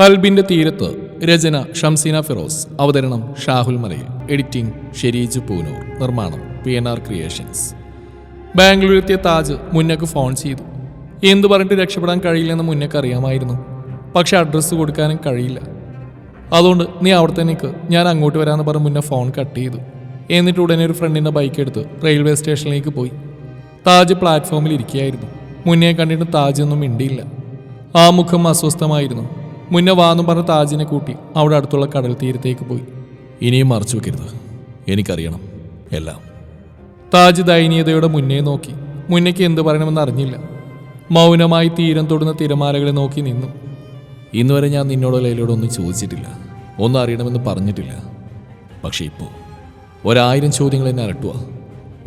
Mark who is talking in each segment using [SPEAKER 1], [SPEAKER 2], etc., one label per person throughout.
[SPEAKER 1] കൽബിന്റെ തീരത്ത് രചന ഷംസീന ഫിറോസ് അവതരണം ഷാഹുൽ മലയിൽ. എഡിറ്റിംഗ് ഷെരീജ് പൂനൂർ. നിർമ്മാണം പി എൻ ആർ ക്രിയേഷൻസ്. ബാംഗ്ലൂരിലെത്തിയ താജ് മുന്നക്ക് ഫോൺ ചെയ്തു. എന്തു പറഞ്ഞിട്ട് രക്ഷപ്പെടാൻ കഴിയില്ലെന്ന് മുന്നക്ക് അറിയാമായിരുന്നു. പക്ഷെ അഡ്രസ്സ് കൊടുക്കാനും കഴിയില്ല. അതുകൊണ്ട് നീ അവിടെ തന്നെ ഞാൻ അങ്ങോട്ട് വരാമെന്ന് പറഞ്ഞ് മുന്നേ ഫോൺ കട്ട് ചെയ്തു. എന്നിട്ട് ഉടനെ ഒരു ഫ്രണ്ടിന്റെ ബൈക്ക് എടുത്ത് റെയിൽവേ സ്റ്റേഷനിലേക്ക് പോയി. താജ് പ്ലാറ്റ്ഫോമിൽ ഇരിക്കുകയായിരുന്നു. മുന്നേ കണ്ടിട്ട് താജ് ഒന്നും മിണ്ടിയില്ല. ആ മുഖം അസ്വസ്ഥമായിരുന്നു. മുന്നേ വാന്നും പറഞ്ഞ താജിനെ കൂട്ടി അവിടെ അടുത്തുള്ള കടൽ തീരത്തേക്ക് പോയി. ഇനിയും മറച്ചു വെക്കരുത്. എനിക്കറിയണം എല്ലാം. താജ് ദയനീയതയുടെ മുന്നേ നോക്കി. മുന്നേക്ക് എന്ത് പറയണമെന്ന് അറിഞ്ഞില്ല. മൗനമായി തീരം തൊടുന്ന തിരമാലകളെ നോക്കി നിന്നു. ഇന്നുവരെ ഞാൻ നിന്നോടോ ലൈലോടോ ഒന്നും ചോദിച്ചിട്ടില്ല. ഒന്നും അറിയണമെന്ന് പറഞ്ഞിട്ടില്ല. പക്ഷേ ഇപ്പോൾ ഒരായിരം ചോദ്യങ്ങൾ എന്നെ അലട്ടുക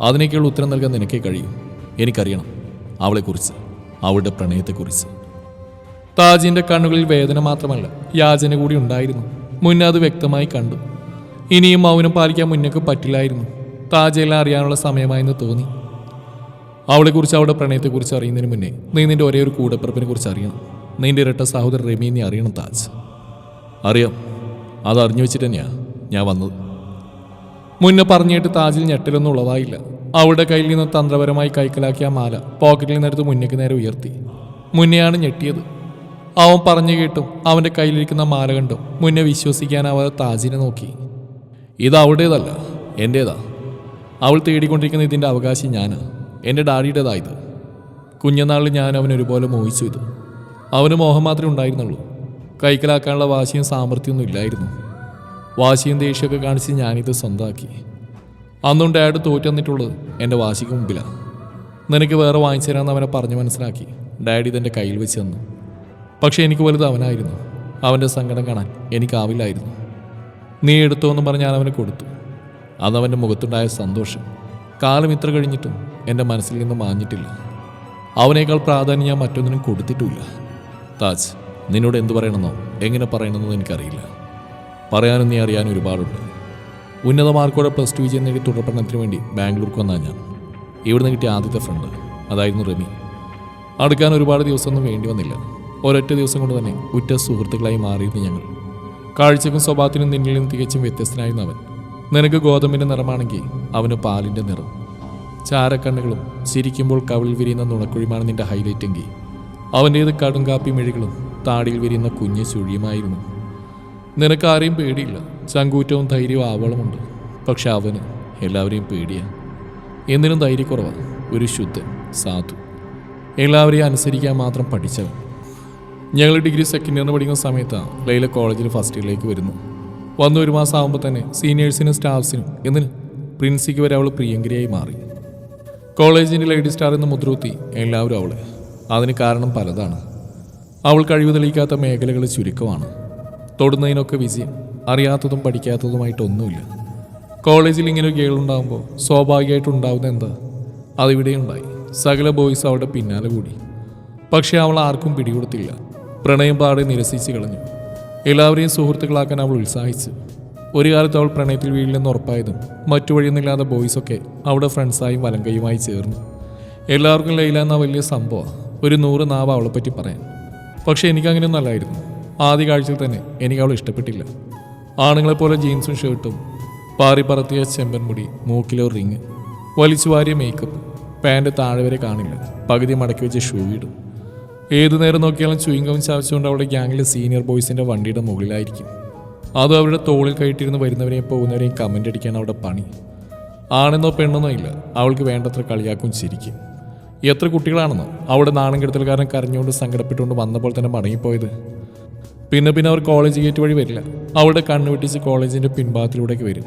[SPEAKER 1] അതിനൊക്കെയുള്ള ഉത്തരം നൽകാൻ നിനക്കേ കഴിയും. എനിക്കറിയണം അവളെക്കുറിച്ച് അവളുടെ പ്രണയത്തെക്കുറിച്ച്. താജിന്റെ കണ്ണുകളിൽ വേദന മാത്രമല്ല യാചന കൂടി ഉണ്ടായിരുന്നു. മുന്നേ അത് വ്യക്തമായി കണ്ടു. ഇനിയും മൗനം പാലിക്കാൻ മുന്നേക്ക് പറ്റില്ലായിരുന്നു. താജയെല്ലാം അറിയാനുള്ള സമയമായെന്ന് തോന്നി. അവളെക്കുറിച്ച് അവളുടെ പ്രണയത്തെക്കുറിച്ച് അറിയുന്നതിന് മുന്നേ നീ നിന്റെ ഒരേ ഒരു കൂടപ്പിറപ്പിനെ കുറിച്ച് അറിയണം. നിന്റെ ഇരട്ട സഹോദരൻ റെമി നീ അറിയണം താജ്. അറിയാം. അത് അറിഞ്ഞു വെച്ചിട്ട് തന്നെയാണ് ഞാൻ വന്നത്. മുന്നേ പറഞ്ഞിട്ട് താജിൽ ഞെട്ടലൊന്നും ഉളവായില്ല. അവളുടെ കയ്യിൽ നിന്ന് തന്ത്രപരമായി കൈക്കലാക്കിയ മാല പോക്കറ്റിൽ നിന്നെടുത്ത് മുന്നേക്ക് നേരെ ഉയർത്തി. മുന്നെയാണ് ഞെട്ടിയത്. അവൻ പറഞ്ഞു കേട്ടും അവന്റെ കയ്യിലിരിക്കുന്ന മാല കണ്ടും മുന്നേ വിശ്വസിക്കാനാവാതെ താജിനെ നോക്കി. ഇത് അവളുടേതല്ല എന്റേതാ അവൾ തേടിക്കൊണ്ടിരിക്കുന്ന ഇതിന്റെ അവകാശം ഞാൻ എന്റെ ഡാഡിയുടേതാ ഇത് കുഞ്ഞനാളിൽ ഞാൻ അവൻ ഒരുപോലെ മോഹിച്ചു ഇത്. അവന് മോഹം മാത്രമേ ഉണ്ടായിരുന്നുള്ളൂ. കൈക്കലാക്കാനുള്ള വാശിയും സാമർഥ്യമൊന്നും ഇല്ലായിരുന്നു. വാശിയും ദേഷ്യമൊക്കെ കാണിച്ച് ഞാനിത് സ്വന്തമാക്കി. അന്നും ഡാഡ് തോറ്റന്നിട്ടുള്ളത് എന്റെ വാശിക്ക് മുമ്പിലാണ് നിനക്ക് വേറെ വാങ്ങിച്ചു തരാമെന്ന് അവനെ പറഞ്ഞു മനസ്സിലാക്കി ഡാഡി ഇതെന്റെ കയ്യിൽ വെച്ച് തന്നു. പക്ഷേ എനിക്ക് വലുത് അവനായിരുന്നു. അവന്റെ സങ്കടം കാണാൻ എനിക്കാവില്ലായിരുന്നു നീ എടുത്തോ എന്ന് പറഞ്ഞ് അവന് കൊടുത്തു. അതവന്റെ മുഖത്തുണ്ടായ സന്തോഷം. കാലം ഇത്ര കഴിഞ്ഞിട്ടും എന്റെ മനസ്സിൽ നിന്ന് മാഞ്ഞിട്ടില്ല. അവനേക്കാൾ പ്രാധാന്യം ഞാൻ മറ്റൊന്നിനും കൊടുത്തിട്ടുമില്ല. താജ് നിന്നോട് എന്തു പറയണമെന്നോ എങ്ങനെ പറയണമെന്നോ എനിക്കറിയില്ല. പറയാനും നീ അറിയാനും ഒരുപാടുണ്ട്. ഉന്നത മാർക്കോടെ പ്ലസ് ടു വിജയം നേടി തുടർ പഠനത്തിന് വേണ്ടി ബാംഗ്ലൂർക്ക് വന്നാൽ ഞാൻ. ഇവിടുന്ന് കിട്ടിയ ആദ്യത്തെ ഫ്രണ്ട് അതായിരുന്നു റമി. അടുക്കാൻ ഒരുപാട് ദിവസമൊന്നും വേണ്ടി വന്നില്ല. ഒരൊറ്റ ദിവസം കൊണ്ട് തന്നെ ഉറ്റ സുഹൃത്തുക്കളായി മാറിയിരുന്നു ഞങ്ങൾ. കാഴ്ചക്കും സ്വഭാവത്തിനും നിന്നിൽ നിന്ന് തികച്ചും വ്യത്യസ്തനായിരുന്നു അവൻ. നിനക്ക് ഗോതമ്പിന്റെ നിറമാണെങ്കിൽ അവന് പാലിന്റെ നിറം. ചാരക്കണ്ണുകളും ചിരിക്കുമ്പോൾ കവിളിൽ വിരിയുന്ന നുണക്കുഴിമാണ് നിന്റെ ഹൈലൈറ്റ് എങ്കിൽ. അവന്റേത് കടുങ്കാപ്പി മിഴികളും താടിയിൽ വിരിയുന്ന കുഞ്ഞു ചുഴിയുമായിരുന്നു. നിനക്ക് ആരെയും പേടിയില്ല. ചങ്കൂറ്റവും ധൈര്യവും ആവളമുണ്ട്. പക്ഷെ അവന് എല്ലാവരെയും പേടിയാണ് എന്തിനും ധൈര്യക്കുറവാണ് ഒരു ശുദ്ധൻ സാധു. എല്ലാവരെയും അനുസരിക്കാൻ മാത്രം പഠിച്ചവൻ. ഞങ്ങൾ ഡിഗ്രി സെക്കൻഡ് ഇയറിന് പഠിക്കുന്ന സമയത്താണ് ലൈല കോളേജിൽ ഫസ്റ്റ് ഇയറിലേക്ക് വരുന്നു. വന്ന ഒരു മാസം ആകുമ്പോൾ തന്നെ സീനിയേഴ്സിനും സ്റ്റാഫ്സിനും എന്തിന് പ്രിൻസിക്ക് വരെ അവൾ പ്രിയങ്കരിയായി മാറി. കോളേജിന്റെ ലേഡി സ്റ്റാർ എന്ന് മുദ്രകുത്തി എല്ലാവരും അവളെ. അതിന് കാരണം പലതാണ്. അവൾ കഴിവ് തെളിയിക്കാത്ത മേഖലകൾ ചുരുക്കമാണ്. തൊടുന്നതിനൊക്കെ വിജയം അറിയാത്തതും പഠിക്കാത്തതുമായിട്ടൊന്നുമില്ല. കോളേജിൽ ഇങ്ങനെ ഗേൾ ഉണ്ടാകുമ്പോൾ സ്വാഭാവികമായിട്ട് ഉണ്ടാവുന്ന എന്താ? അതിവിടെ ഉണ്ടായി സകല ബോയ്സ് അവളുടെ പിന്നാലെ കൂടി. പക്ഷേ അവൾ ആർക്കും പിടികൊടുത്തില്ല. പ്രണയം പാടെ നിരസിച്ച് കളഞ്ഞു. എല്ലാവരെയും സുഹൃത്തുക്കളാക്കാൻ അവൾ ഉത്സാഹിച്ചു. ഒരു കാലത്ത് അവൾ പ്രണയത്തിൽ വീഴില്ലെന്ന് ഉറപ്പായതും മറ്റു വഴിയൊന്നുമില്ലാതെ ബോയ്സൊക്കെ അവിടെ ഫ്രണ്ട്സായും വലങ്കയുമായി ചേർന്നു. എല്ലാവർക്കും ലൈല എന്ന വലിയ സംഭവം. ഒരു നൂറ് നാവ് പറ്റി പറയാൻ. പക്ഷേ എനിക്കങ്ങനെയൊന്നും അല്ലായിരുന്നു. ആദ്യ കാഴ്ചയിൽ തന്നെ എനിക്ക് അവൾ ഇഷ്ടപ്പെട്ടില്ല. ആണുങ്ങളെപ്പോലെ ജീൻസും ഷർട്ടും പാറി പറത്തിയ ചെമ്പൻ മുടി മൂക്കിലോ റിങ് വലിച്ചു വാരിയ മേക്കപ്പ് പാന്റ് താഴെ വരെ കാണില്ല. പകുതി മടക്കി വെച്ച് ഷൂ ഇടും. ഏതു നേരം നോക്കിയാലും ചുയിങ്കം ചാവിച്ചുകൊണ്ട് അവളുടെ ഗ്യാങ്ങിലെ സീനിയർ ബോയ്സിന്റെ വണ്ടിയുടെ മുകളിലായിരിക്കും. അത് അവരുടെ തോളിൽ കയറ്റിയിരുന്ന് വരുന്നവരെയും പോകുന്നവരെയും കമന്റ് അടിക്കാൻ അവിടെ പണി. ആണെന്നോ പെണ്ണെന്നോ ഇല്ല. അവൾക്ക് വേണ്ടത്ര കളിയാക്കും ചിരിക്കും. എത്ര കുട്ടികളാണെന്നോ? അവിടെ നാണം കാരണം കരഞ്ഞുകൊണ്ട് സങ്കടപ്പെട്ടുകൊണ്ട് വന്നപ്പോൾ തന്നെ മടങ്ങിപ്പോയത്. പിന്നെ പിന്നെ അവർ കോളേജ് ഗേറ്റ് വഴി വരില്ല. അവളുടെ കണ്ണു വെട്ടിച്ച് കോളേജിന്റെ പിൻഭാഗത്തിലൂടെയൊക്കെ വരും.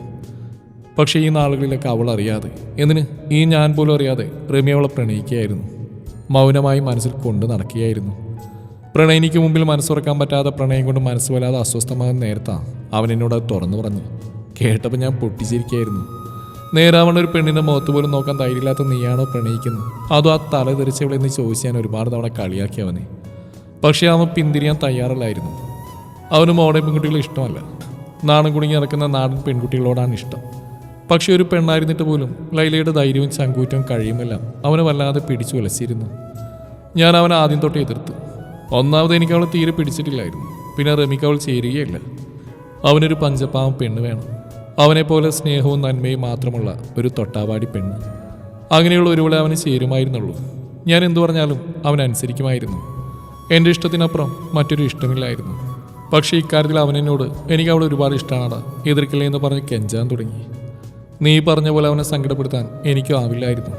[SPEAKER 1] പക്ഷേ ഈ നാളുകളിലൊക്കെ അവൾ അറിയാതെ. എന്തിന്? ഈ ഞാൻ പോലും അറിയാതെ. റമി അവളെ പ്രണയിക്കുകയായിരുന്നു. മൗനമായി മനസ്സിൽ കൊണ്ടു നടക്കുകയായിരുന്നു. പ്രണയിനിക്ക് മുമ്പിൽ മനസ്സുറക്കാൻ പറ്റാതെ പ്രണയം കൊണ്ട് മനസ്സ് വല്ലാതെ അസ്വസ്ഥമാകുന്ന നേരത്ത അവൻ എന്നോട് അത് തുറന്നു പറഞ്ഞു. കേട്ടപ്പോൾ ഞാൻ പൊട്ടിച്ചിരിക്കുകയായിരുന്നു. നേരാവണ ഒരു പെണ്ണിന്റെ മുഖത്ത് പോലും നോക്കാൻ ധൈര്യമില്ലാത്ത നീയാണോ പ്രണയിക്കുന്നത്? അതോ ആ തല തെറിച്ചവളെന്ന് ചോദിച്ച് ഞാൻ ഒരുപാട് തവണ കളിയാക്കി അവനെ. പക്ഷേ അവൻ പിന്തിരിയാൻ തയ്യാറല്ലായിരുന്നു. അവന് മോഡേൺ പെൺകുട്ടികളെ ഇഷ്ടമല്ല. നാണം കുടുങ്ങി നടക്കുന്ന നാടൻ പെൺകുട്ടികളോടാണ് ഇഷ്ടം. പക്ഷെ ഒരു പെണ്ണായിരുന്നിട്ട് പോലും ലൈലയുടെ ധൈര്യവും ചങ്കൂറ്റവും കഴിയുമെല്ലാം അവനെ വല്ലാതെ പിടിച്ചു ഉലച്ചിരുന്നു. ഞാൻ അവനെ ആദ്യം തൊട്ട് എതിർത്തു. ഒന്നാമത് എനിക്ക് അവളെ തീരെ പിടിച്ചിട്ടില്ലായിരുന്നു. പിന്നെ റമിക്ക് അവൾ ചേരുകയില്ല. അവനൊരു പഞ്ചപാവം പെണ്ണ് വേണം. അവനെപ്പോലെ സ്നേഹവും നന്മയും മാത്രമുള്ള ഒരു തൊട്ടാവാടി പെണ്ണ്. അങ്ങനെയുള്ള ഒരുവളെ അവന് ചേരുമായിരുന്നുള്ളൂ. ഞാൻ എന്തു പറഞ്ഞാലും അവൻ അനുസരിക്കുമായിരുന്നു. എന്റെ ഇഷ്ടത്തിനപ്പുറം മറ്റൊരു ഇഷ്ടമില്ലായിരുന്നു. പക്ഷേ ഇക്കാര്യത്തിൽ അവനെന്നോട് എനിക്ക് അവൾ ഒരുപാട് ഇഷ്ടമാണടാ. എതിർക്കില്ല എന്ന് പറഞ്ഞ് കെഞ്ചാൻ തുടങ്ങി. നീ പറഞ്ഞ പോലെ അവനെ സങ്കടപ്പെടുത്താൻ എനിക്കും ആവില്ലായിരുന്നു.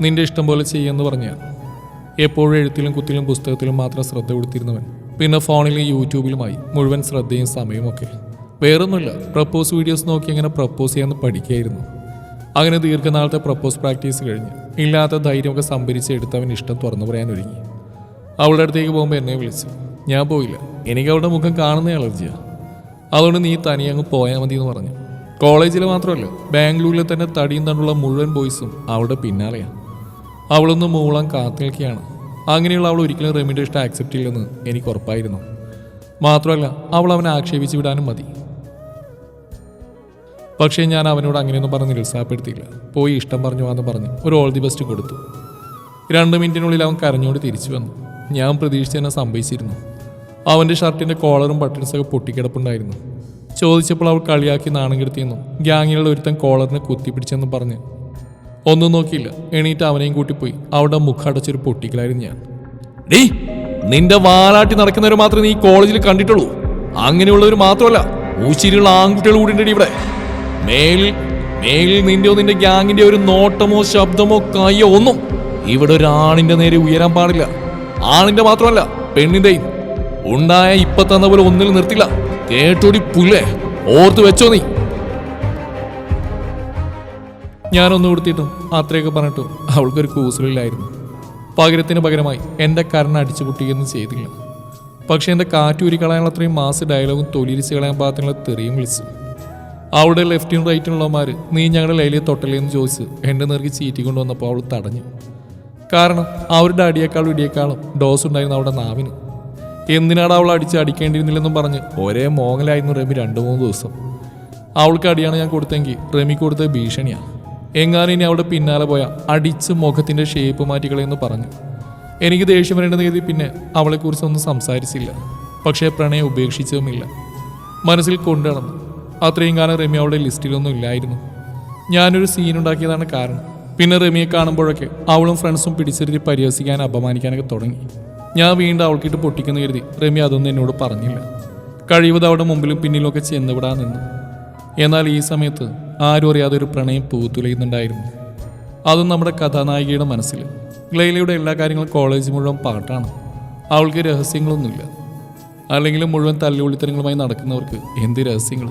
[SPEAKER 1] നിന്റെ ഇഷ്ടം പോലെ ചെയ്യുമെന്ന് പറഞ്ഞ എപ്പോഴും എഴുത്തിലും കുത്തിലും പുസ്തകത്തിലും മാത്രം ശ്രദ്ധ കൊടുത്തിരുന്നവൻ. പിന്നെ ഫോണിലും യൂട്യൂബിലുമായി മുഴുവൻ ശ്രദ്ധയും സമയമൊക്കെ വേറൊന്നുമില്ല പ്രപ്പോസ് വീഡിയോസ് നോക്കി എങ്ങനെ പ്രപ്പോസ് ചെയ്യാമെന്ന് പഠിക്കുകയായിരുന്നു അങ്ങനെ ദീർഘനാളത്തെ പ്രപ്പോസ് പ്രാക്ടീസ് കഴിഞ്ഞ് ഇല്ലാത്ത ധൈര്യമൊക്കെ സംഭരിച്ച് എടുത്തവൻ ഇഷ്ടം തുറന്നു പറയാൻ ഒരുങ്ങി. അവളുടെ അടുത്തേക്ക് പോകുമ്പോൾ എന്നെ വിളിച്ചു. ഞാൻ പോയില്ല. എനിക്ക് അവളുടെ മുഖം കാണുന്ന അലർജിയാണ് അതുകൊണ്ട് നീ തനിയങ്ങ് പോയാൽ മതി എന്ന് പറഞ്ഞു. കോളേജിൽ മാത്രമല്ല ബാംഗ്ലൂരിൽ തന്നെ തടിയും തണ്ടുള്ള മുഴുവൻ ബോയ്സും അവളുടെ പിന്നാലെയാണ്. അവളൊന്ന് മൂളം കാത്തു നിൽക്കുകയാണ് അങ്ങനെയുള്ള അവൾ ഒരിക്കലും റെമിഡേഷൻ ആക്സെപ്റ്റ് ചെയ്യില്ലെന്ന് എനിക്ക് ഉറപ്പായിരുന്നു. മാത്രമല്ല അവൾ അവനെ ആക്ഷേപിച്ച് വിടാനും മതി. പക്ഷേ ഞാൻ അവനോട് അങ്ങനെയൊന്നും പറഞ്ഞ് നിരുത്സാഹപ്പെടുത്തിയില്ല. പോയി ഇഷ്ടം പറഞ്ഞു വാന്ന് പറഞ്ഞ് ഒരു ഓൾ ദി ബെസ്റ്റ് കൊടുത്തു. രണ്ട് മിനിറ്റിനുള്ളിൽ അവൻ കരഞ്ഞുകൊണ്ട് തിരിച്ചു വന്നു. ഞാൻ പ്രതീക്ഷിച്ച് തന്നെ സംഭവിച്ചിരുന്നു. അവന്റെ ഷർട്ടിന്റെ കോളറും ബട്ടൺസൊക്കെ പൊട്ടിക്കിടപ്പുണ്ടായിരുന്നു. ചോദിച്ചപ്പോൾ അവൾ കളിയാക്കി നാണം കെടുത്തിയെന്നും ഗ്യാങ്ങിലുള്ള ഒരുത്തൻ കോളറിനെ കുത്തിപ്പിടിച്ചെന്നും പറഞ്ഞ്. ഒന്നും നോക്കിയില്ല. എണീറ്റ് അവനെയും കൂട്ടിപ്പോയി. അവിടെ മുഖടച്ചൊരു പൊട്ടിക്കലായിരുന്നു ഞാൻ. ഡേ നിന്റെ വാലാട്ടി നടക്കുന്നവരെ മാത്രമേ നീ കോളേജിൽ കണ്ടിട്ടുള്ളൂ. അങ്ങനെയുള്ളവർ മാത്രമല്ല ഊശിരിയുള്ള ആൺകുട്ടികൾ കൂടി ഉണ്ട് ഇവിടെ. മേലിൽ മേലിൽ നിന്റെയോ നിന്റെ ഗ്യാങ്ങിന്റെ ഒരു നോട്ടമോ ശബ്ദമോ കയ്യോ ഒന്നും ഇവിടെ ഒരു ആണിന്റെ നേരെ ഉയരാൻ പാടില്ല. ആണിന്റെ മാത്രമല്ല പെണ്ണിന്റെയും. ഉണ്ടായ ഇപ്പൊ തന്ന പോലെ ഒന്നിൽ നിർത്തില്ല. കേട്ടോടി പുല്ലേ? ഓർത്ത് വെച്ചോ നീ. ഞാനൊന്ന് കൊടുത്തിട്ടും അത്രയൊക്കെ പറഞ്ഞിട്ടും അവൾക്കൊരു കൂസലില്ലായിരുന്നു. പകരത്തിന് പകരമായി എന്റെ കരണ അടിച്ചു പൊട്ടിയൊന്നും ചെയ്തില്ല. പക്ഷെ എന്റെ കാറ്റൂരി കളയാനുള്ള അത്രയും മാസ് ഡയലോഗും തൊലിരിച്ച് കളയാൻ പാകത്തിനുള്ള തെറിയും വിളിച്ചു. അവളുടെ ലെഫ്റ്റും റൈറ്റിനുള്ളമാർ നീ ഞങ്ങളുടെ ലൈലിയെ തൊട്ടല്ലേ എന്ന് ചോദിച്ച് എന്റെ നേർക്ക് ചീറ്റി കൊണ്ടുവന്നപ്പോൾ അവൾ തടഞ്ഞു. കാരണം അവരുടെ അടിയേക്കാളും ഇടിയേക്കാളും ഡോസ് ഉണ്ടായിരുന്നു അവളുടെ നാവിന്. എന്തിനാണ് അവൾ അടിച്ച് അടിക്കേണ്ടിയിരുന്നില്ലെന്നും പറഞ്ഞ് ഒരേ മോങ്ങലായിരുന്നു റമി രണ്ടു മൂന്ന് ദിവസം. അവൾക്ക് അടിയാണ് ഞാൻ കൊടുത്തെങ്കിൽ റമി കൊടുത്ത ഭീഷണിയാണ് എങ്ങാനും ഇനി അവിടെ പിന്നാലെ പോയാൽ അടിച്ച് മുഖത്തിന്റെ ഷേപ്പ് മാറ്റിക്കളയെന്ന് പറഞ്ഞു. എനിക്ക് ദേഷ്യം വരേണ്ടെന്ന് കരുതി പിന്നെ അവളെക്കുറിച്ചൊന്നും സംസാരിച്ചില്ല. പക്ഷേ പ്രണയം ഉപേക്ഷിച്ചതുമില്ല. മനസ്സിൽ കൊണ്ടുനടന്നു അത്രയും കാലം റമി അവളുടെ ലിസ്റ്റിലൊന്നും ഇല്ലായിരുന്നു. ഞാനൊരു സീൻ ഉണ്ടാക്കിയതാണ് കാരണം. പിന്നെ റമിയെ കാണുമ്പോഴൊക്കെ അവളും ഫ്രണ്ട്സും പിടിച്ചിരുത്തി പരിഹസിക്കാൻ അപമാനിക്കാനൊക്കെ തുടങ്ങി. ഞാൻ വീണ്ടും അവൾക്കിട്ട് പൊട്ടിക്കുന്ന കരുതി. റമി അതൊന്നും എന്നോട് പറഞ്ഞില്ല. കഴിവത് അവിടെ മുമ്പിലും പിന്നിലുമൊക്കെ ചെന്നുവിടാൻ നിന്നു. എന്നാൽ ഈ സമയത്ത് ആരും അറിയാതെ ഒരു പ്രണയം പൂത്തുലയുന്നുണ്ടായിരുന്നു. അതും നമ്മുടെ കഥാനായികയുടെ മനസ്സിൽ. ലൈലയുടെ എല്ലാ കാര്യങ്ങളും കോളേജ് മുഴുവൻ പാട്ടാണ്. അവൾക്ക് രഹസ്യങ്ങളൊന്നുമില്ല. അല്ലെങ്കിലും മുഴുവൻ തല്ലുവിളിത്തരങ്ങളുമായി നടക്കുന്നവർക്ക് എന്ത് രഹസ്യങ്ങൾ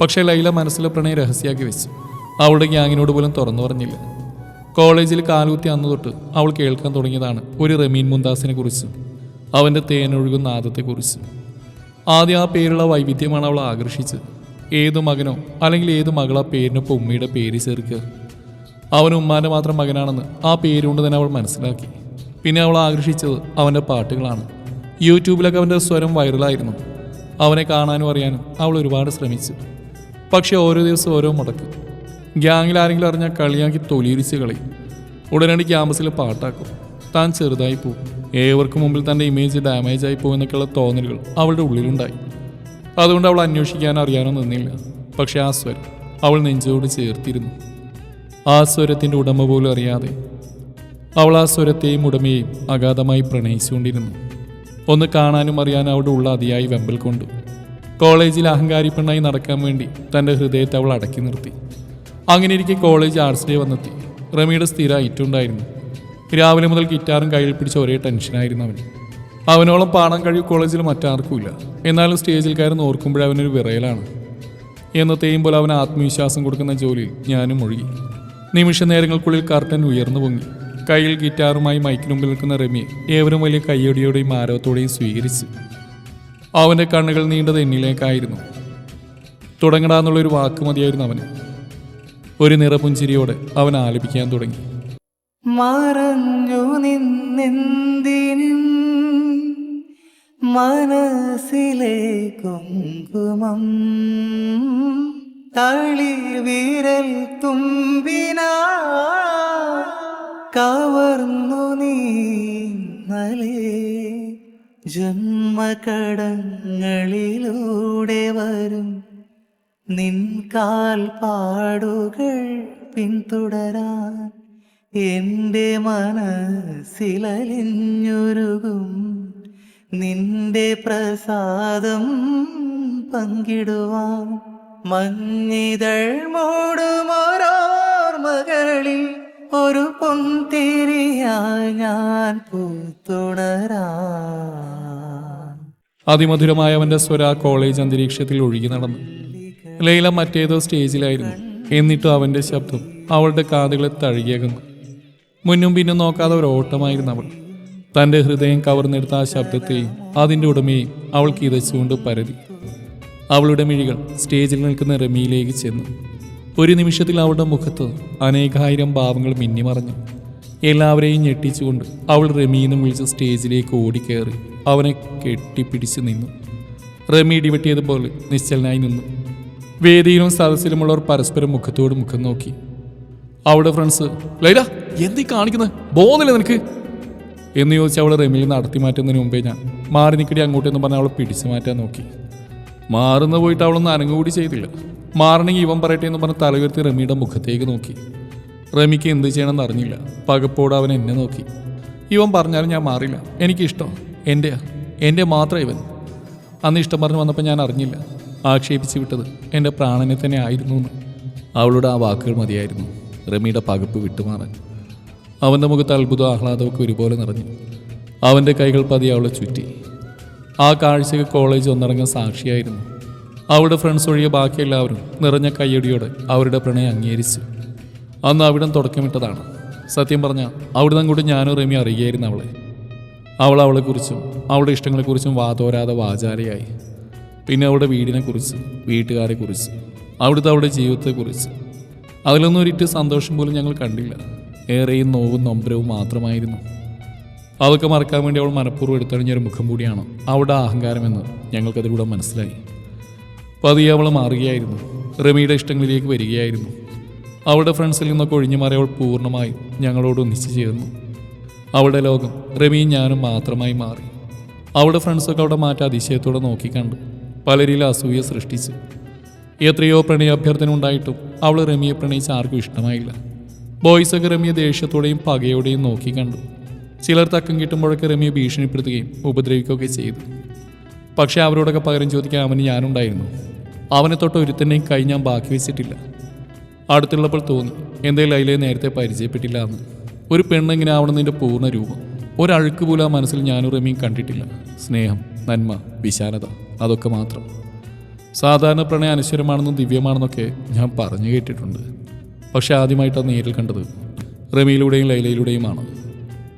[SPEAKER 1] പക്ഷേ ലൈല മനസ്സിലെ പ്രണയം രഹസ്യമാക്കി വെച്ചു. അവളുടെ ഗ്യാങ്ങിനോട് പോലും തുറന്നു പറഞ്ഞില്ല. കോളേജിൽ കാലുകുത്തി അന്ന് തൊട്ട് അവൾ കേൾക്കാൻ തുടങ്ങിയതാണ് ഒരു റമീൻ മുന്താസിനെ കുറിച്ചും അവന്റെ തേനൊഴുകുന്ന ആദത്തെക്കുറിച്ച്. ആദ്യം ആ പേരുള്ള വൈവിധ്യമാണ് അവൾ ആകർഷിച്ചത്. ഏതു മകനോ അല്ലെങ്കിൽ ഏത് മകളാ പേരിനൊപ്പം ഉമ്മയുടെ പേര് ചേർക്കുക. അവൻ ഉമ്മാന്റെ മാത്രം മകനാണെന്ന് ആ പേരുകൊണ്ട് തന്നെ അവൾ മനസ്സിലാക്കി. പിന്നെ അവൾ ആകർഷിച്ചത് അവന്റെ പാട്ടുകളാണ്. യൂട്യൂബിലൊക്കെ അവന്റെ സ്വരം വൈറലായിരുന്നു. അവനെ കാണാനും അറിയാനും അവൾ ഒരുപാട് ശ്രമിച്ചു. പക്ഷേ ഓരോ ദിവസം ഓരോ മുടക്ക്. ഗ്യാങ്ങിൽ ആരെങ്കിലും അറിഞ്ഞാൽ കളിയാക്കി തൊലിയിരിച്ച് കളയും ഉടനടി ക്യാമ്പസിൽ പാട്ടാക്കും. താൻ ചെറുതായി പോകും ഏവർക്കും മുമ്പിൽ തന്റെ ഇമേജ് ഡാമേജ് ആയി പോകുന്നൊക്കെയുള്ള തോന്നലുകൾ അവളുടെ ഉള്ളിലുണ്ടായി. അതുകൊണ്ട് അവൾ അന്വേഷിക്കാനോ അറിയാനോ നിന്നില്ല. പക്ഷെ ആ സ്വരം അവൾ നെഞ്ചോട് ചേർത്തിരുന്നു. ആ സ്വരത്തിന്റെ ഉടമ പോലും അറിയാതെ അവൾ ആ സ്വരത്തെയും ഉടമയെയും അഗാധമായി പ്രണയിച്ചുകൊണ്ടിരുന്നു. ഒന്ന് കാണാനും അറിയാനും അവളുടെ ഉള്ള അതിയായി വെമ്പൽ കൊണ്ടു. കോളേജിൽ അഹങ്കാരി പെണ്ണായി നടക്കാൻ വേണ്ടി തന്റെ ഹൃദയത്തെ അവൾ അടക്കി നിർത്തി. അങ്ങനെ ഇരിക്കെ കോളേജ് ആർട്സ് ഡേ വന്നെത്തി. റമിയുടെ സ്ഥിര ഐറ്റം ഉണ്ടായിരുന്നു രാവിലെ മുതൽ ഗിറ്റാറും കയ്യിൽ പിടിച്ച ഒരേ ടെൻഷനായിരുന്നു അവന്. അവനോളം പാടാൻ കഴിയും കോളേജിൽ മറ്റാർക്കുമില്ല. എന്നാലും സ്റ്റേജിൽ കയറുന്ന നോർക്കുമ്പോഴേ അവനൊരു വിറയലാണ്. എന്നത്തെയും പോലെ അവൻ ആത്മവിശ്വാസം കൊടുക്കുന്ന ജോലിയിൽ ഞാനും ഒഴുകി. നിമിഷ നേരങ്ങൾക്കുള്ളിൽ കർട്ടൻ ഉയർന്നു പൊങ്ങി. കയ്യിൽ ഗിറ്റാറുമായി മൈക്കിന് മുമ്പിൽ നിൽക്കുന്ന റമിയെ ഏവരും വലിയ കയ്യടിയോടെയും ആരവത്തോടെയും സ്വീകരിച്ചു. അവന്റെ കണ്ണുകൾ നീണ്ടത് എന്നിലേക്കായിരുന്നു. തുടങ്ങടാന്നുള്ളൊരു വാക്ക് മതിയായിരുന്നു അവന്. ഒരു നിറപുഞ്ചിരിയോടെ അവൻ ആലപിക്കാൻ തുടങ്ങി.
[SPEAKER 2] മറഞ്ഞു നിന്നെന്തിനും മനസ്സിലെ കുങ്കുമം തളി വിരൽ തുമ്പിനാ കവർന്നു നീ നലേ ജന്മകടങ്ങളിലൂടെ വരും നിൻ പാടുകൾ പിന്തുടരാൻ എന്റെ മനസ്സിലലിഞ്ഞൊരുകും. നിന്റെ പ്രസാദം പങ്കിടുവാൻ മഞ്ഞിതൾ മൂടുമോരോർമകളിൽ ഒരു പൊന്തിരിയായി ഞാൻ പൂത്തുണരാ
[SPEAKER 1] അതിമധുരമായ അവന്റെ സ്വര കോളേജ് അന്തരീക്ഷത്തിൽ ഒഴുകി നടന്നു. ലൈല മറ്റേതോ സ്റ്റേജിലായിരുന്നു. എന്നിട്ടും അവന്റെ ശബ്ദം അവളുടെ കാതുകളെ തഴുകിയകുന്നു. മുന്നും പിന്നും നോക്കാതെ ഒരു ഓട്ടമായിരുന്നു അവൾ. തന്റെ ഹൃദയം കവർന്നെടുത്ത ആ ശബ്ദത്തെയും അതിന്റെ ഉടമയെയും അവൾക്ക് ഇതച്ചുകൊണ്ട് പരതി. അവളുടെ മിഴികൾ സ്റ്റേജിൽ നിൽക്കുന്ന റമിയിലേക്ക് ചെന്നു. ഒരു നിമിഷത്തിൽ അവളുടെ മുഖത്ത് അനേകായിരം ഭാവങ്ങൾ മിന്നിമറഞ്ഞു. എല്ലാവരെയും ഞെട്ടിച്ചുകൊണ്ട് അവൾ റമീന്ന് വിളിച്ച് സ്റ്റേജിലേക്ക് ഓടിക്കയറി അവനെ കെട്ടിപ്പിടിച്ച് നിന്നു. റമി ഇടിവെട്ടിയതുപോലെ നിശ്ചലനായി നിന്നു. വേദിയിലും സദസ്സിലുമുള്ളവർ പരസ്പരം മുഖത്തോട് മുഖം നോക്കി. അവളുടെ ഫ്രണ്ട്സ് ലൈല എന്തീ കാണിക്കുന്നത് ബോധമില്ല നിനക്ക്? എന്ന് ചോദിച്ച് അവളെ റെമിയിൽ നടത്തി മാറ്റുന്നതിന് മുമ്പേ ഞാൻ മാറി നിൽക്കടി അങ്ങോട്ടെന്ന് പറഞ്ഞ് അവളെ പിടിച്ചു മാറ്റാൻ നോക്കി. മാറുന്ന പോയിട്ട് അവളൊന്നും അനങ്ങുകൂടി ചെയ്തില്ല. മാറണമെങ്കിൽ ഇവൻ പറയട്ടെ എന്ന് പറഞ്ഞ് തലയുയർത്തി റമിയുടെ മുഖത്തേക്ക് നോക്കി. റമിക്ക് എന്ത് ചെയ്യണമെന്ന് അറിഞ്ഞില്ല. പകപ്പോട് അവൻ എന്നെ നോക്കി. ഇവൻ പറഞ്ഞാലും ഞാൻ മാറില്ല. എനിക്കിഷ്ടം. എന്റെയാ എന്റെ മാത്രം ഇവൻ. അന്ന് ഇഷ്ടം പറഞ്ഞു വന്നപ്പോൾ ഞാൻ അറിഞ്ഞില്ല. ആക്ഷേപിച്ച് വിട്ടത് എന്റെ പ്രാണനെ തന്നെ ആയിരുന്നു എന്ന്. അവളുടെ ആ വാക്കുകൾ മതിയായിരുന്നു. റമിയുടെ പകപ്പ് വിട്ടുമാറാൻ. അവന്റെ മുഖത്ത് അത്ഭുതവും ആഹ്ലാദമൊക്കെ ഒരുപോലെ നിറഞ്ഞു. അവന്റെ കൈകൾ പതി അവളെ ചുറ്റി. ആ കാഴ്ചയ്ക്ക് കോളേജ് ഒന്നടങ്കം സാക്ഷിയായിരുന്നു. അവളുടെ ഫ്രണ്ട്സ് ഒഴികെ ബാക്കി എല്ലാവരും നിറഞ്ഞ കയ്യടിയോടെ അവരുടെ പ്രണയം അംഗീകരിച്ചു. അന്ന് അവിടം തുടക്കമിട്ടതാണ്. സത്യം പറഞ്ഞാൽ അവിടുന്ന് അങ്ങോട്ട് ഞാനും റമി അറിയുകയായിരുന്നു അവളെ. അവൾ അവളെക്കുറിച്ചും അവളുടെ ഇഷ്ടങ്ങളെക്കുറിച്ചും വാതോരാതെ വാചാലയായി. പിന്നെ അവളുടെ വീടിനെക്കുറിച്ച് വീട്ടുകാരെക്കുറിച്ച് അവിടുത്തെ അവളുടെ ജീവിതത്തെക്കുറിച്ച്. അതിലൊന്നും ഒരിറ്റ് സന്തോഷം പോലും ഞങ്ങൾ കണ്ടില്ല. ഏറെയും നോവും നൊമ്പരവും മാത്രമായിരുന്നു. അതൊക്കെ മറക്കാൻ വേണ്ടി അവൾ മനഃപൂർവം എടുത്തണിഞ്ഞൊരു മുഖം കൂടിയാണ് അവളുടെ അഹങ്കാരമെന്ന് ഞങ്ങൾക്കതിലൂടെ മനസ്സിലായി. പതിയെ അവൾ മാറുകയായിരുന്നു. റമിയുടെ ഇഷ്ടങ്ങളിലേക്ക് വരികയായിരുന്നു. അവളുടെ ഫ്രണ്ട്സിൽ നിന്നൊക്കെ ഒഴിഞ്ഞു മാറി അവൾ പൂർണമായും ഞങ്ങളോട് ഒന്നിച്ചു ചേർന്നു. അവളുടെ ലോകം റമിയും ഞാനും മാത്രമായി മാറി. അവളുടെ ഫ്രണ്ട്സൊക്കെ അവിടെ മാറ്റ അതിശയത്തോടെ നോക്കിക്കണ്ടു. പലരിലും അസൂയ സൃഷ്ടിച്ചു. എത്രയോ പ്രണയാഭ്യർത്ഥന ഉണ്ടായിട്ടും അവൾ റമിയെ പ്രണയിച്ച ആർക്കും ഇഷ്ടമായില്ല. ബോയ്സൊക്കെ റമിയെ ദേഷ്യത്തോടെയും പകയോടെയും നോക്കി കണ്ടു. ചിലർ തക്കം കിട്ടുമ്പോഴൊക്കെ റമിയെ ഭീഷണിപ്പെടുത്തുകയും ഉപദ്രവിക്കുകയൊക്കെ ചെയ്തു. പക്ഷെ അവരോടൊക്കെ പകരം ചോദിക്കാൻ അവന് ഞാനുണ്ടായിരുന്നു. അവനെ തൊട്ട് ഒരുത്തന്നെയും കൈ ഞാൻ ബാക്കി വെച്ചിട്ടില്ല. അടുത്തുള്ളപ്പോൾ തോന്നി എന്തേ ലൈലയെ നേരത്തെ പരിചയപ്പെട്ടില്ല എന്ന്. ഒരു പെണ്ണെങ്ങനെ ആവണമെന്നതിന്റെ പൂർണ രൂപം. ഒരഴുക്ക് പോലും ആ മനസ്സിൽ ഞാനും റമിയും കണ്ടിട്ടില്ല. സ്നേഹം. നന്മ വിശാലത അതൊക്കെ മാത്രം. സാധാരണ പ്രണയം അനശ്വരമാണെന്നും ദിവ്യമാണെന്നൊക്കെ ഞാൻ പറഞ്ഞു കേട്ടിട്ടുണ്ട്. പക്ഷെ ആദ്യമായിട്ട് നേരിൽ കണ്ടത് റമിയിലൂടെയും ലൈലയിലൂടെയുമാണ്.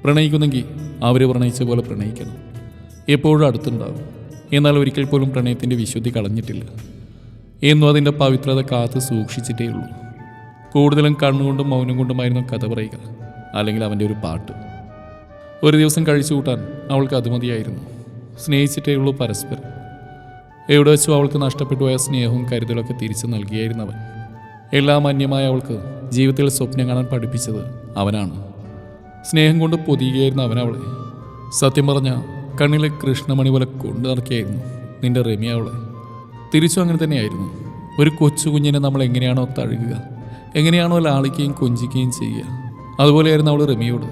[SPEAKER 1] പ്രണയിക്കുന്നെങ്കിൽ അവർ പ്രണയിച്ച പോലെ പ്രണയിക്കണം. എപ്പോഴും അടുത്തുണ്ടാവും. എന്നാൽ ഒരിക്കൽ പോലും പ്രണയത്തിന്റെ വിശുദ്ധി കളഞ്ഞിട്ടില്ല. എന്നും അതിന്റെ പവിത്രത കാത്ത് സൂക്ഷിച്ചിട്ടേ ഉള്ളൂ. കൂടുതലും കണ്ണുകൊണ്ടും മൗനം കൊണ്ടുമായിരുന്നു കഥ പറയുക അല്ലെങ്കിൽ അവന്റെ ഒരു പാട്ട്. ഒരു ദിവസം കഴിച്ചു കൂട്ടാൻ അവൾക്ക് അത് മതിയായിരുന്നു സ്നേഹിച്ചിട്ടേ ഉള്ളൂ പരസ്പരം. എവിടെ വെച്ചോ അവൾക്ക് നഷ്ടപ്പെട്ടു പോയ സ്നേഹവും കരുതലൊക്കെ തിരിച്ചു നൽകിയായിരുന്നു അവൻ എല്ലാം അന്യമായ അവൾക്ക് ജീവിതത്തിൽ സ്വപ്നം കാണാൻ പഠിപ്പിച്ചത് അവനാണ്. സ്നേഹം കൊണ്ട് പൊതിയുകയായിരുന്നു അവൻ അവളെ. സത്യം പറഞ്ഞ കണ്ണിലെ കൃഷ്ണമണി പോലെ കൊണ്ടു നടക്കുകയായിരുന്നു നിന്റെ റെമി അവളെ. തിരിച്ചും അങ്ങനെ തന്നെയായിരുന്നു. ഒരു കൊച്ചു കുഞ്ഞിനെ നമ്മൾ എങ്ങനെയാണോ തഴുകുക എങ്ങനെയാണോ ലാളിക്കുകയും കൊഞ്ചിക്കുകയും ചെയ്യുക അതുപോലെയായിരുന്നു അവൾ റെമിയോട്.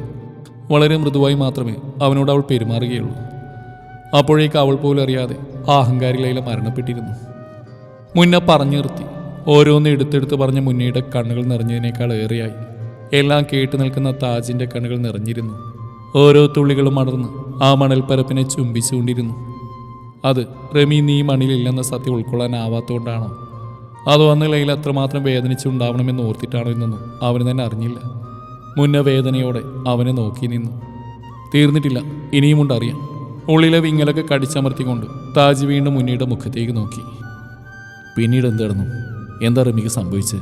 [SPEAKER 1] വളരെ മൃദുവായി മാത്രമേ അവനോട് അവൾ പെരുമാറുകയുള്ളൂ. അപ്പോഴേക്ക് അവൾ പോലും അറിയാതെ ആ അഹങ്കാരിലയില മരണപ്പെട്ടിരുന്നു. മുന്ന പറഞ്ഞു നിർത്തി. ഓരോന്ന് എടുത്തെടുത്ത് പറഞ്ഞ മുന്നയുടെ കണ്ണുകൾ നിറഞ്ഞതിനേക്കാൾ ഏറെയായി. എല്ലാം കേട്ടു നിൽക്കുന്ന താജിന്റെ കണ്ണുകൾ നിറഞ്ഞിരുന്നു. ഓരോ തുള്ളികളും അടർന്ന് ആ മണൽപ്പരപ്പിനെ ചുംബിച്ചുകൊണ്ടിരുന്നു. അത് റമി നീ മണിലില്ലെന്ന സത്യം ഉൾക്കൊള്ളാനാവാത്തതുകൊണ്ടാണോ അതോ അന്ന് ലൈല അത്രമാത്രം വേദനിച്ചുണ്ടാവണമെന്ന് ഓർത്തിട്ടാണോ എന്നൊന്നും അവന് തന്നെ അറിഞ്ഞില്ല. മുന്ന വേദനയോടെ അവനെ നോക്കി നിന്നു. തീർന്നിട്ടില്ല ഇനിയുമുണ്ടറിയാം. ഉള്ളിലെ വിങ്ങലൊക്കെ കടിച്ചമർത്തിക്കൊണ്ട് താജ് വീണ്ടും മുന്നിയുടെ മുഖത്തേക്ക് നോക്കി. പിന്നീട് എന്ത് നടന്നു? എന്താ റമിക്ക് സംഭവിച്ചത്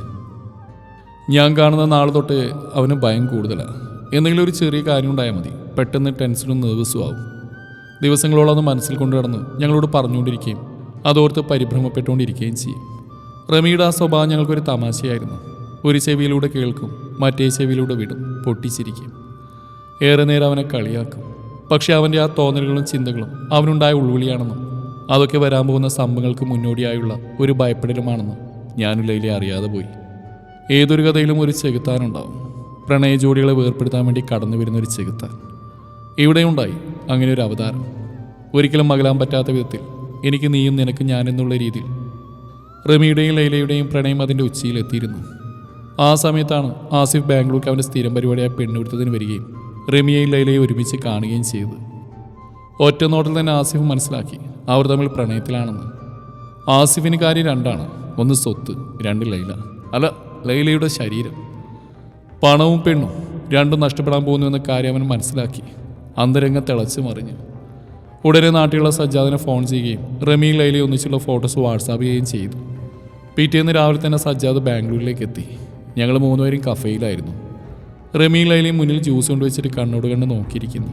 [SPEAKER 1] ഞാൻ കാണുന്ന നാൾ തൊട്ട് അവന് ഭയം കൂടുതലാണ് എന്തെങ്കിലും ഒരു ചെറിയ കാര്യം ഉണ്ടായാൽ മതി. പെട്ടെന്ന് ടെൻഷനും നെർവസും ആവും. ദിവസങ്ങളോളം അത് മനസ്സിൽ കൊണ്ടു നടന്ന് ഞങ്ങളോട് പറഞ്ഞുകൊണ്ടിരിക്കുകയും അതോർത്ത് പരിഭ്രമപ്പെട്ടുകൊണ്ടിരിക്കുകയും ചെയ്യും. റമിയുടെ ആ സ്വഭാവം ഞങ്ങൾക്കൊരു തമാശയായിരുന്നു. ഒരു ചെവിയിലൂടെ കേൾക്കും മറ്റേ ചെവിയിലൂടെ വിടും പൊട്ടിച്ചിരിക്കും. ഏറെ നേരം അവനെ കളിയാക്കും. പക്ഷെ അവന്റെ ആ തോന്നലുകളും ചിന്തകളും അവനുണ്ടായ ഉൾവിളിയാണെന്നും അതൊക്കെ വരാൻ പോകുന്ന സംഭവങ്ങൾക്ക് മുന്നോടിയായുള്ള ഒരു ഭയപ്പെടലുമാണെന്നും ഞാനും ലൈലി അറിയാതെ പോയി. ഏതൊരു കഥയിലും ഒരു ചെകുത്താനുണ്ടാവും. പ്രണയ ജോഡികളെ വേർപ്പെടുത്താൻ വേണ്ടി കടന്നു വരുന്ന ഒരു ചെകുത്താൻ. ഇവിടെയുണ്ടായി അങ്ങനെ ഒരു അവതാരം. ഒരിക്കലും മകലാൻ പറ്റാത്ത വിധത്തിൽ എനിക്ക് നീയും നിനക്ക് ഞാനെന്നുള്ള രീതിയിൽ റമിയുടെയും ലൈലയുടെയും പ്രണയം അതിന്റെ ഉച്ചയിലെത്തിയിരുന്നു. ആ സമയത്താണ് ആസിഫ് ബാംഗ്ലൂർക്ക് അവന്റെ സ്ഥിരം പരിപാടിയായ പെണ്ണുപിടുത്തത്തിന് വരികയും റമിയെയും ലൈലയെ ഒരുമിച്ച് കാണുകയും ചെയ്തു. ഒറ്റ നോട്ടിൽ തന്നെ ആസിഫ് മനസ്സിലാക്കി. അവർ തമ്മിൽ പ്രണയത്തിലാണെന്ന്. ആസിഫിന് കാര്യം രണ്ടാണ്. ഒന്ന് സ്വത്ത് രണ്ട് ലൈല. അല്ല ലൈലയുടെ ശരീരം. പണവും പെണ്ണും രണ്ടും നഷ്ടപ്പെടാൻ പോകുന്നു എന്ന കാര്യം അവൻ മനസ്സിലാക്കി. അന്തരംഗം തിളച്ചു മറിഞ്ഞു. ഉടനെ നാട്ടിലുള്ള സജ്ജാദിനെ ഫോൺ ചെയ്യുകയും റമിയും ലൈലയും ഒന്നിച്ചുള്ള ഫോട്ടോസ് വാട്സാപ്പ് ചെയ്യുകയും ചെയ്തു. പിറ്റേന്ന് രാവിലെ തന്നെ സജ്ജാദ് ബാംഗ്ലൂരിലേക്ക് എത്തി. ഞങ്ങൾ മൂന്നുപേരും കഫയിലായിരുന്നു. റമിയും ലൈലയും മുന്നിൽ ജ്യൂസ് കൊണ്ടുവച്ചിട്ട് കണ്ണോട് കണ്ട് നോക്കിയിരിക്കുന്നു.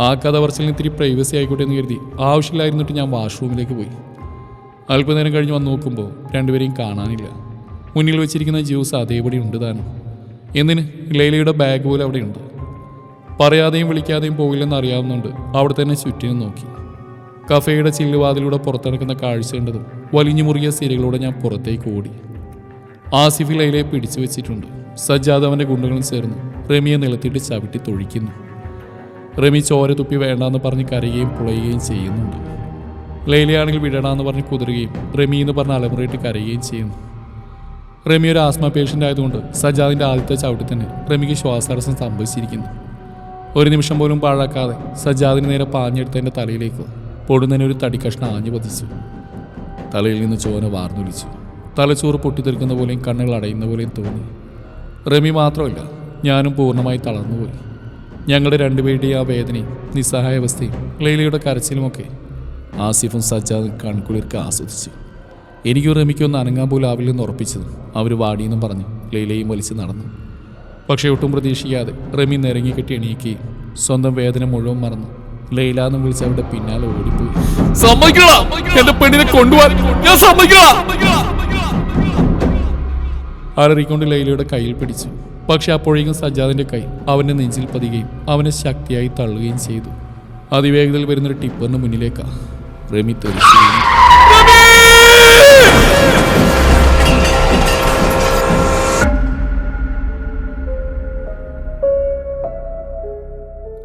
[SPEAKER 1] ആ കഥ പറച്ചിലിന് ഇത്തിരി പ്രൈവസി ആയിക്കോട്ടെ എന്ന് കരുതി ആവശ്യമില്ലായിരുന്നിട്ട് ഞാൻ വാഷ്റൂമിലേക്ക് പോയി. അല്പനേരം കഴിഞ്ഞ് വന്ന് നോക്കുമ്പോൾ രണ്ടുപേരെയും കാണാനില്ല. മുന്നിൽ വെച്ചിരിക്കുന്ന ജ്യൂസ് അതേപടി ഉണ്ട് താനും. എന്തിന്? ലൈലയുടെ ബാഗ് പോലും അവിടെയുണ്ട്. പറയാതെയും വിളിക്കാതെയും പോകില്ലെന്ന് അറിയാവുന്നുണ്ട് അവിടെ തന്നെ ചുറ്റിനും നോക്കി. കഫേയുടെ ചില്ലുവാതിലൂടെ പുറത്തിറക്കുന്ന കാഴ്ച കണ്ടതും വലിഞ്ഞു മുറിയ സിരകളോടെ ഞാൻ പുറത്തേക്ക് ഓടി. ആസിഫ് ലൈലയെ പിടിച്ചു വെച്ചിട്ടുണ്ട്. സജ്ജാദ് അവന്റെ ഗുണ്ടകളും ചേർന്ന് റമിയെ നിലത്തിട്ട് ചവിട്ടി തൊഴിക്കുന്നു. റമി ചോര തുപ്പി വേണ്ടാന്ന് പറഞ്ഞ് കരയുകയും പുളയുകയും ചെയ്യുന്നുണ്ട്. ലൈലയാണെങ്കിൽ വിടണമെന്ന് പറഞ്ഞ് കുതിരുകയും റമി എന്ന് പറഞ്ഞ് അലമുറയിട്ട് കരയുകയും ചെയ്യുന്നു. റമി ഒരു ആസ്മ പേഷ്യന്റ് ആയതുകൊണ്ട് സജാദിന്റെ ആദ്യത്തെ ചവിട്ടി തന്നെ റമിക്ക് ശ്വാസതടസ്സം സംഭവിച്ചിരിക്കുന്നു. ഒരു നിമിഷം പോലും പാഴാക്കാതെ സജാദിന് നേരെ പാഞ്ഞെടുത്തതിന്റെ തലയിലേക്ക് പൊടുന്നതിന് ഒരു തടിക്കഷ്ണം ആഞ്ഞു പതിച്ചു. തലയിൽ നിന്ന് ചോന വാർന്നൊലിച്ചു. തലച്ചോറ് പൊട്ടിത്തെറിക്കുന്ന പോലെയും കണ്ണുകൾ അടയുന്ന പോലെയും തോന്നി. റമി മാത്രമല്ല ഞാനും പൂർണമായി തളർന്നുപോയി. ഞങ്ങളുടെ രണ്ടുപേരുടെയും ആ വേദനയും നിസ്സഹായാവസ്ഥയും ലൈലയുടെ കരച്ചിലുമൊക്കെ ആസിഫും സജ്ജാദും കൺകുളിർക്ക് ആസ്വദിച്ചു. എനിക്കും റമിക്കൊന്ന് അനങ്ങാൻ പോലും ആവില്ലെന്ന് ഉറപ്പിച്ചതും അവർ വാടിയെന്നും പറഞ്ഞു ലൈലയും വലിച്ച് നടന്നു. പക്ഷേ ഒട്ടും പ്രതീക്ഷിക്കാതെ റമി നിരങ്ങിക്കെട്ടി എണീക്കുകയും സ്വന്തം വേദന മുഴുവൻ മറന്നു. ലൈല എന്ന് വിളിച്ച് അവരുടെ പിന്നാലെ ഓടിപ്പോയി. സമ്മതിക്കടാ! എന്റെ പെണ്ണിനെ കൊണ്ടുപോകാൻ ഞാൻ സമ്മതിക്കടാ! അലറിക്കൊണ്ട് ലൈലയുടെ കയ്യിൽ പിടിച്ചു. പക്ഷെ അപ്പോഴേക്കും സജ്ജാദിന്റെ കൈ അവന്റെ നെഞ്ചിൽ പതികയും അവനെ ശക്തിയായി തള്ളുകയും ചെയ്തു. അതിവേഗത്തിൽ വരുന്നൊരു ടിപ്പറിന് മുന്നിലേക്കാ. റമി.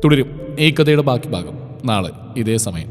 [SPEAKER 1] തുടരും. ഈ കഥയുടെ ബാക്കി ഭാഗം നാളെ ഇതേ സമയം.